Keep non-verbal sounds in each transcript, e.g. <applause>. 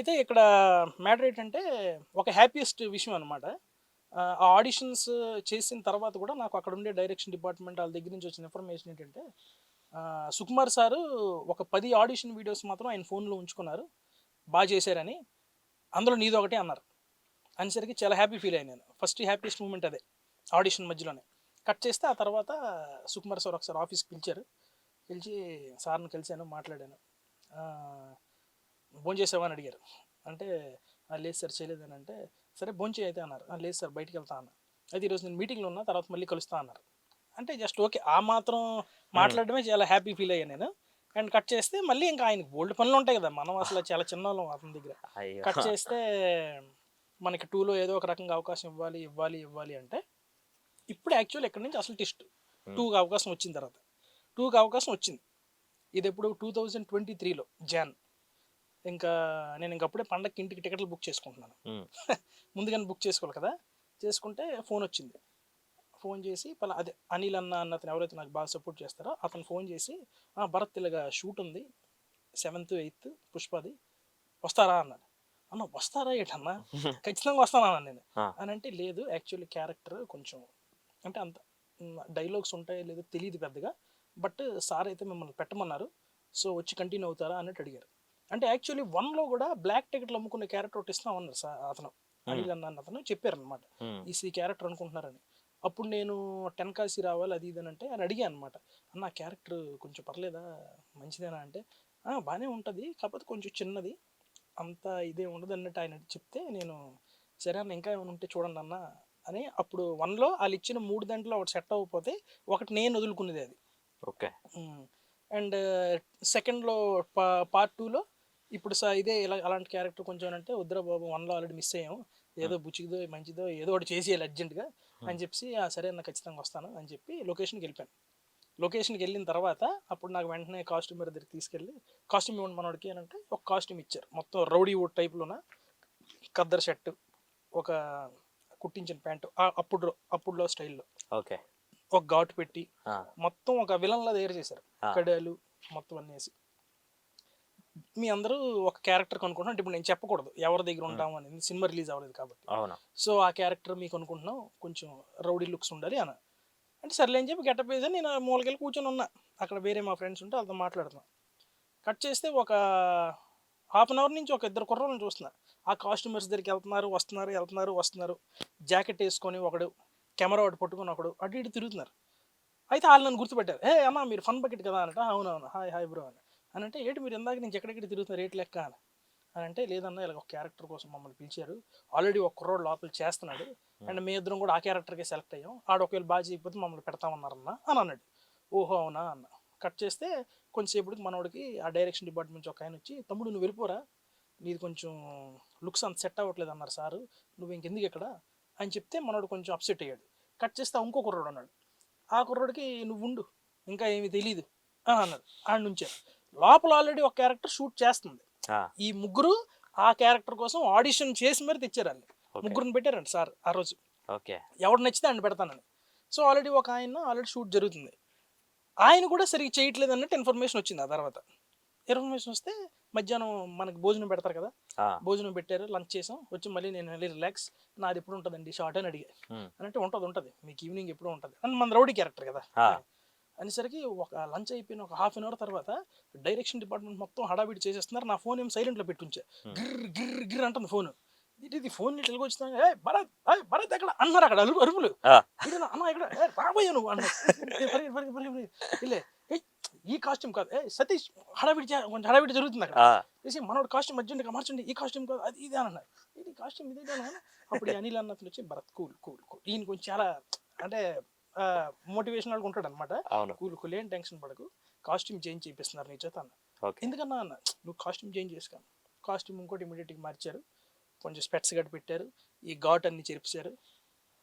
అయితే ఇక్కడ మ్యాటర్ ఏంటంటే ఒక హ్యాపీయెస్ట్ విషయం అనమాట ఆ ఆడిషన్స్ చేసిన తర్వాత కూడా నాకు అక్కడ ఉండే డైరెక్షన్ డిపార్ట్మెంట్ వాళ్ళ దగ్గర నుంచి వచ్చిన ఇన్ఫర్మేషన్ ఏంటంటే సుకుమార్ సారు ఒక పది ఆడిషన్ వీడియోస్ మాత్రం ఆయన ఫోన్లో ఉంచుకున్నారు. బాగా చేశారని అందులో నీది ఒకటి అన్నారు. అనేసరికి చాలా హ్యాపీ ఫీల్ అయ్యాను నేను. ఫస్ట్ హ్యాపీయెస్ట్ మూమెంట్ అదే ఆడిషన్ మధ్యలోనే. కట్ చేస్తే ఆ తర్వాత సుకుమార్ సార్ ఒకసారి ఆఫీస్కి పిలిచారు. పిలిచి సార్ని కలిశాను మాట్లాడాను. భోంచేసావా అని అడిగారు. అంటే "ఆ, లేదు సార్ చేయలేదని అంటే సరే భోంచే అయితే అన్నారు. "ఆ, లేదు సార్ బయటికి వెళ్తా అన్న అయితే ఈరోజు నేను మీటింగ్లో ఉన్నా తర్వాత మళ్ళీ కలుస్తా అన్నారు. అంటే జస్ట్ ఓకే ఆ మాత్రం మాట్లాడడమే చాలా హ్యాపీ ఫీల్ అయ్యాను నేను. అండ్ కట్ చేస్తే మళ్ళీ ఇంకా ఆయనకి బోల్డ్ పనులు ఉంటాయి కదా మనం అసలు చాలా చిన్న వాళ్ళం అతని దగ్గర. కట్ చేస్తే మనకి టూలో ఏదో ఒక రకంగా అవకాశం ఇవ్వాలి ఇవ్వాలి ఇవ్వాలి అంటే ఇప్పుడు యాక్చువల్ ఎక్కడి నుంచి అసలు టెస్ట్. టూకి అవకాశం వచ్చిన తర్వాత. టూకి అవకాశం వచ్చింది. ఇది ఎప్పుడు? టూ థౌజండ్ ట్వంటీ త్రీలో జాన్. ఇంకా నేను ఇంకప్పుడే పండగకి ఇంటికి టికెట్లు బుక్ చేసుకుంటున్నాను. <laughs> ముందుగానే బుక్ చేసుకోవాలి కదా? చేసుకుంటే ఫోన్ వచ్చింది. ఫోన్ చేసి పలా అదే అనిల్ అన్న అన్న అతను ఎవరైతే నాకు బాగా సపోర్ట్ చేస్తారో అతను ఫోన్ చేసి "ఆ, భరత్ ఇలాగా షూట్ ఉంది. సెవెంత్ ఎయిత్ పుష్పది. వస్తారా? అన్నాడు. అన్న వస్తారా ఏంటన్నా? <laughs> ఖచ్చితంగా వస్తానన్నా నేను. అని అంటే లేదు యాక్చువల్లీ క్యారెక్టర్ కొంచెం అంటే అంత డైలాగ్స్ ఉంటాయో లేదో తెలియదు పెద్దగా. బట్ సార్ అయితే మిమ్మల్ని పెట్టమన్నారు. సో వచ్చి కంటిన్యూ అవుతారా అన్నట్టు అడిగారు. అంటే యాక్చువల్లీ వన్లో కూడా బ్లాక్ టికెట్లు అమ్ముకునే క్యారెక్టర్ ఒకటి ఇస్తామన్నారు సార్ అతను అనిల్ అన్న అతను చెప్పారనమాట. ఈ క్యారెక్టర్ అనుకుంటున్నారని. అప్పుడు నేను టెన్ కాసి రావాలి అది ఇది అని అంటే అని అడిగాను అనమాట అన్న క్యారెక్టర్ కొంచెం పర్లేదా? మంచిదేనా? అంటే "ఆ, బాగానే ఉంటుంది. కాకపోతే కొంచెం చిన్నది. అంత ఇదే ఉండదు అన్నట్టు ఆయన చెప్తే నేను సరే అన్న ఇంకా ఏమైనా ఉంటే చూడండి అన్న అని అప్పుడు వన్లో వాళ్ళు ఇచ్చిన మూడు దాంట్లో ఒకటి సెట్ అవ్వకపోతే ఒకటి నేను వదులుకునేది అది. ఓకే. అండ్ సెకండ్లో పా పార్ట్ టూలో ఇప్పుడు సా ఇదే ఇలా అలాంటి క్యారెక్టర్ కొంచెం అంటే వద్దురా బాబు వన్లో ఆల్రెడీ మిస్ అయ్యాం. ఏదో బుచ్చిదో మంచిదో ఏదో ఒకటి చేసేయాలి అర్జెంటుగా అని చెప్పి "ఆ, సరే అన్న ఖచ్చితంగా వస్తాను అని చెప్పి లొకేషన్కి వెళ్ళిపోయాను. లొకేషన్కి వెళ్ళిన తర్వాత అప్పుడు నాకు వెంటనే కాస్ట్యూమర్ దగ్గరికి తీసుకెళ్ళి కాస్ట్యూమ్ ఇవ్వండి మనోడికి అని అంటే ఒక కాస్ట్యూమ్ ఇచ్చారు. మొత్తం రౌడీ వుడ్ టైప్లోన? కద్దర్ షర్ట్ ఒక కుట్టించిన ప్యాంటు అప్పుడు అప్పుడులో స్టైల్లో. ఓకే. ఒక ఘాటు పెట్టి మొత్తం ఒక విలన్లా తయారు చేశారు. కడాలు మొత్తం అన్నీ వేసి. మీ అందరూ ఒక క్యారెక్టర్ అనుకుంటున్నాం అంటే ఇప్పుడు నేను చెప్పకూడదు. ఎవరి దగ్గర ఉంటాం అనేది సినిమా రిలీజ్ అవ్వలేదు కాబట్టి. అవును? సో ఆ క్యారెక్టర్ మీకు అనుకుంటున్నాం కొంచెం రౌడీ లుక్స్ ఉండాలి అని. అంటే సర్లే అని చెప్పి గెటప్ వేసి నేను మూలకెళ్ళి కూర్చొని ఉన్నా. అక్కడ వేరే మా ఫ్రెండ్స్ ఉంటే వాళ్ళతో మాట్లాడుతున్నా. కట్ చేస్తే ఒక హాఫ్ అన్ అవర్ నుంచి ఒక ఇద్దరు కుర్రోళ్ళని చూస్తున్నా. ఆ కాస్ట్యూమర్స్ దగ్గరికి వెళ్తున్నారు వస్తున్నారు వెళ్తున్నారు వస్తున్నారు. జాకెట్ వేసుకొని ఒకడు కెమెరా ఒకటి పట్టుకొని ఒకడు అటు ఇటు తిరుగుతున్నారు. అయితే వాళ్ళు నన్ను గుర్తుపెట్టారు. ఏ అమ్మా మీరు ఫన్ బకెట్ కదా అనట అవునవును. హాయ్ హాయ్ బ్రో అని. అని అంటే ఏంటి మీరు ఇందాక నుంచి ఎక్కడెక్కడ తిరుగుతున్నారు? రేట్ లెక్క? అని. అని అంటే లేదన్నా ఇలా ఒక క్యారెక్టర్ కోసం మమ్మల్ని పిలిచారు. ఆల్రెడీ ఒక కుర్రోడు లోపల చేస్తున్నాడు. అండ్ మీ ఇద్దరం కూడా ఆ క్యారెక్టర్కే సెలెక్ట్ అయ్యాం. ఆడ ఒకవేళ బాగా చేయకపోతే మమ్మల్ని పెడతామన్నారన్న అని అన్నాడు. ఓహో అవునా? అన్న. కట్ చేస్తే కొంచెంసేపటికి మనోడికి ఆ డైరెక్షన్ డిపార్ట్మెంట్ నుంచి ఒక ఆయన వచ్చి తమ్ముడు నువ్వు వెళ్ళిపోరా. నీది కొంచెం లుక్స్ అంత సెట్ అవ్వట్లేదు అన్నారు సారు. నువ్వు ఇంకెందుకు ఇక్కడ? అని చెప్తే మనోడు కొంచెం అప్సెట్ అయ్యాడు. కట్ చేస్తే ఇంకో కుర్రోడు అన్నాడు ఆ కుర్రోడికి నువ్వు ఉండు. ఇంకా ఏమీ తెలియదు అని అన్నాడు. ఆడ నుంచే. లోపల ఆల్రెడీ ఒక క్యారెక్టర్ షూట్ చేస్తుంది. ఈ ముగ్గురు ఆ క్యారెక్టర్ కోసం ఆడిషన్ చేసి మరి తెచ్చారు ఓకే. ముగ్గురిని పెట్టారండి సార్ ఆ రోజు. ఓకే. ఎవడు నచ్చితే ఆయన పెడతానని. సో ఆల్రెడీ ఒక ఆయన ఆల్రెడీ షూట్ జరుగుతుంది. ఆయన కూడా సరిగ్గా చేయట్లేదు అన్నట్టు ఇన్ఫర్మేషన్ వచ్చింది ఆ తర్వాత. ఇన్ఫర్మేషన్ వస్తే మధ్యాహ్నం మనకి భోజనం పెడతారు కదా? భోజనం పెట్టారు లంచ్ చేసాం. వచ్చి మళ్ళీ నేను మళ్ళీ రిలాక్స్ నాది ఎప్పుడు ఉంటుందండి? షార్ట్ అని అడిగా. అంటే ఉంటుంది ఉంటుంది. మీకు ఈవినింగ్ ఎప్పుడు ఉంటుంది. అని మన రౌడీ క్యారెక్టర్ కదా. అనేసరికి ఒక లంచ్ అయిపోయిన ఒక హాఫ్ అన్ అవర్ తర్వాత డైరెక్షన్ డిపార్ట్మెంట్ మొత్తం హడావిడి చేసేస్తున్నారు. నా ఫోన్ ఏం సైలెంట్లో పెట్టుంచా. గిర్ర గిర్ర గిర్ర అంటుంది ఫోన్. ఇది ఫోన్ ఇట్లా వచ్చినా ఏ భరత్ ఏ భరత్ ఎక్కడ? అన్నారు అక్కడ అరుపు అరుపులు. అన్న ఇక్కడ రాబోయే నువ్వు అన్న. ఇల్లే ఈ కాస్ట్యూమ్ కాదు. ఏ సతీష్ హడావిడి కొంచెం హడావిడి జరుగుతుంది అక్కడ. చేసి మనోడు కాస్ట్యూమ్ అర్జెంట్గా మార్చండి ఈ కాస్ట్యూమ్ కాదు అది ఇది అని అన్నారు ఇది కాస్ట్యూమ్ ఇదే అప్పుడు అనిల్ అన్నట్లు వచ్చి భరత్ కూల్ కూల్ కూల్. ఈయన కొంచెం చాలా అంటే మోటివేషనల్గా ఉంటాడు అనమాట అవును. కూల్ కూల్ ఏం టెన్షన్ పడకు. కాస్ట్యూమ్ చేంజ్ చేపిస్తున్నారు నీ చేత అన్న. ఎందుకన్నా అన్న నువ్వు కాస్ట్యూమ్ చేంజ్ చేసుకో కాస్ట్యూమ్ ఇంకోటి ఇమీడియట్గా మార్చారు. కొంచెం స్పెట్స్ గట్టి పెట్టారు. ఈ ఘాట్ అన్ని చెరిపారు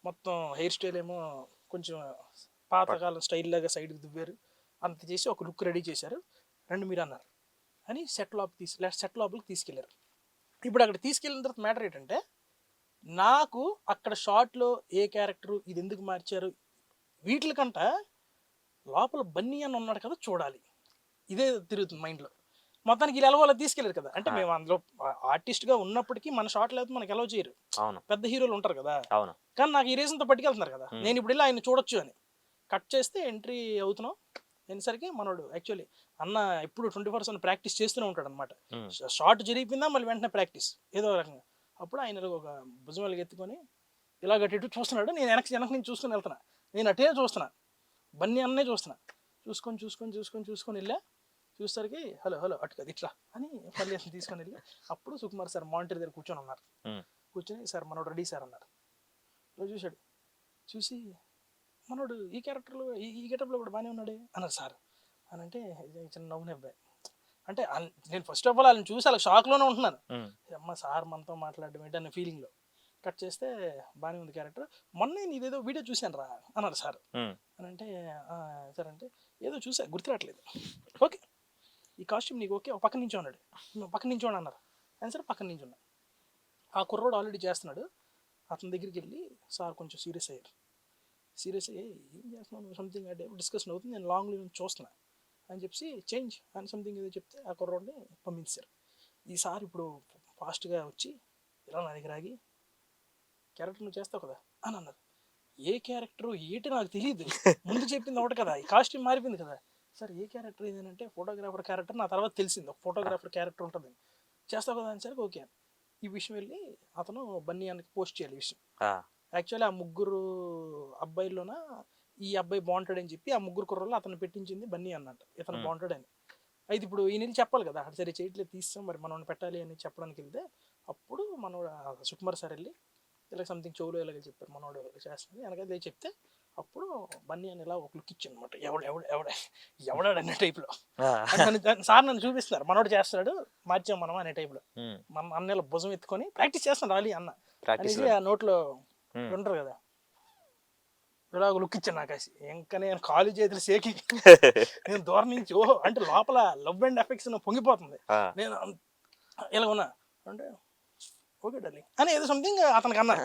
మొత్తం హెయిర్ స్టైల్ ఏమో కొంచెం పాతకాలం స్టైల్ లాగా సైడ్కి దువ్వారు. అంత చేసి ఒక లుక్ రెడీ చేశారు. రెండు మీరు అన్నారు. అని సెట్ లోపల తీసి సెట్ లోపలికి తీసుకెళ్ళారు. ఇప్పుడు అక్కడ తీసుకెళ్ళిన తర్వాత మ్యాటర్ ఏంటంటే నాకు అక్కడ షార్ట్లో ఏ క్యారెక్టర్ ఇది ఎందుకు మార్చారు వీటికంట లోపల బన్నీ అని ఉన్నాడు కదా చూడాలి. ఇదే తిరుగుతుంది మైండ్లో మొత్తానికి ఎలవో అలా తీసుకెళ్ళారు కదా. అంటే. మేము అందులో ఆర్టిస్ట్గా ఉన్నప్పటికీ మన షార్ట్ లేకపోతే మనకి ఎలవ్ చేయరు. అవును. పెద్ద హీరోలు ఉంటారు కదా. అవును. కానీ నాకు ఈ రీజన్తో పట్టుకెళ్తున్నారు కదా. నేను ఇప్పుడు వెళ్ళి ఆయన చూడొచ్చు అని. కట్ చేస్తే ఎంట్రీ అవుతున్నాం. అనేసరికి మనోడు యాక్చువల్లీ అన్న ఎప్పుడు ట్వంటీ ఫోర్ సెవెన్ ప్రాక్టీస్ చేస్తూనే ఉంటాడు అనమాట షార్ట్ జరిగిపోయిందా మళ్ళీ వెంటనే ప్రాక్టీస్. ఏదో రకంగా. అప్పుడు ఆయన ఇలా ఒక భుజం వెళ్ళి ఎత్తుకొని ఇలా గట్టి చూస్తున్నాడు. నేను వెనక్కి వెనక నుంచి చూసుకొని వెళ్తున్నా. నేను అటే చూస్తున్నా. బన్నీ అన్నే చూస్తున్నా. చూసుకొని చూసుకొని చూసుకొని చూసుకొని వెళ్ళా. చూసేసరికి హలో హలో అటు కదా ఇట్లా అని మళ్ళీ తీసుకొని వెళ్ళి. అప్పుడు సుకుమార్ సార్ మానిటర్ దగ్గర కూర్చొని ఉన్నారు. కూర్చొని సార్ మనోడు రెడీ సార్ అన్నారు. చూశాడు. చూసి మనోడు ఈ క్యారెక్టర్లో ఈ ఈ గెటప్లో కూడా బాగానే ఉన్నాడే అన్నారు సార్. అని అంటే చిన్న నవ్వునే అబ్బాయి. అంటే నేను ఫస్ట్ ఆఫ్ ఆల్ వాళ్ళని చూసి అలా షాక్లోనే ఉంటున్నాను. అమ్మ సార్ మనతో మాట్లాడడం ఏంటి? అనే ఫీలింగ్లో కట్ చేస్తే బాగానే ఉంది క్యారెక్టర్. మొన్న నీదేదో వీడియో చూశాను రా అన్నారు సార్. అని అంటే "ఆ, సార్ అంటే ఏదో చూసా గుర్తురావట్లేదు ఓకే. ఈ కాస్ట్యూమ్ నీకు ఓకే ఒక పక్క నుంచి ఉన్నాడు "నువ్వు పక్క నుంచి అన్నారు. అని సరే పక్కన నుంచి ఉన్నా ఆ కుర్రోడు ఆల్రెడీ చేస్తున్నాడు. అతని దగ్గరికి వెళ్ళి సార్ కొంచెం సీరియస్ అయ్యారు. సీరియస్ అయ్యి ఏం చేస్తున్నావు సంథింగ్ అంటే డిస్కషన్ అవుతుంది. నేను లాంగ్ నుంచి చూస్తున్నా. అని చెప్పి చేంజ్ అని సంథింగ్ ఏదో చెప్తే ఆ కుర్రోడిని పంపించారు. ఈసారి ఇప్పుడు ఫాస్ట్గా వచ్చి ఇలా నా దగ్గర ఆగి క్యారెక్టర్ నువ్వు చేస్తావు కదా? అని అన్నారు. ఏ క్యారెక్టర్ ఏంటి నాకు తెలియదు <laughs> ముందు చెప్పింది ఒకటి కదా ఈ కాస్ట్యూమ్ మారిపోయింది కదా. సార్ ఏ క్యారెక్టర్ ఏంటంటే ఫోటోగ్రాఫర్ క్యారెక్టర్ నా తర్వాత తెలిసింది. ఒక ఫోటోగ్రాఫర్ క్యారెక్టర్ ఉంటుంది. చేస్తావు కదా అని సరికి ఓకే ఈ విషయం వెళ్ళి అతను బన్నీ అన్నకి పోస్ట్ చేయాలి ఈ విషయం. యాక్చువల్లీ ఆ ముగ్గురు అబ్బాయిల్లోన ఈ అబ్బాయి బాగుంటాడు అని చెప్పి ఆ ముగ్గురు కుర్రలు అతను పెట్టించింది బన్నీ అన్నట్టు. ఇతను. బాగుంటాడు అని. అయితే ఇప్పుడు ఈయన వెళ్ళి చెప్పాలి కదా అక్కడ సరే చేయట్లేదు తీస్తాం మరి మనం పెట్టాలి అని చెప్పడానికి వెళ్తే అప్పుడు మనోడు ఆ సుకుమార్ సార్ వెళ్ళి ఇలా సంథింగ్ చెవులో ఇలాగ చెప్పారు మనోడు ఇలా చేస్తుంది. వెనకాల చెప్తే అప్పుడు బన్నీ అని ఇలా ఒక లుక్ ఇచ్చి అనమాట ఎవడు ఎవడు ఎవడ ఎవడాడు అనే టైప్లో సార్ నన్ను చూపిస్తున్నారు. మనోడు చేస్తాడు మార్చాం మనం అనే టైప్లో మన అన్నల భుజం ఎత్తుకొని ప్రాక్టీస్ చేస్తున్నాడు రాలి అన్న. ప్రాక్టీస్ ఆ నోట్లో. ఉంటారు కదా. ఇలా లుక్ ఇచ్చాను నాకు ఇంకా నేను కాలు చేతులు సేకి నేను దూరం నుంచి ఓహో అంటే లోపల లవ్ అండ్ ఎఫెక్ట్స్ పొంగిపోతుంది. నేను ఇలా ఉన్నా. అంటే ఓకే డార్లింగ్ అని ఏదో సంథింగ్ అతనికి అన్నా.